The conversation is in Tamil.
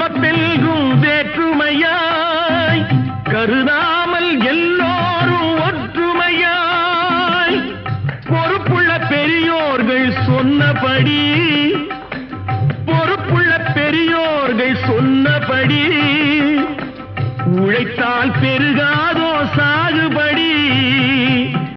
தர்மத்தெல்கும் வேற்றுமையாய் கருதாமல் எல்லோரும் ஒற்றுமையாய். பொறுப்புள்ள பெரியோர்கள் சொன்னபடி பொறுப்புள்ள பெரியோர்கள் சொன்னபடி உழைத்தால் பெருகாதோ சாகுபடி.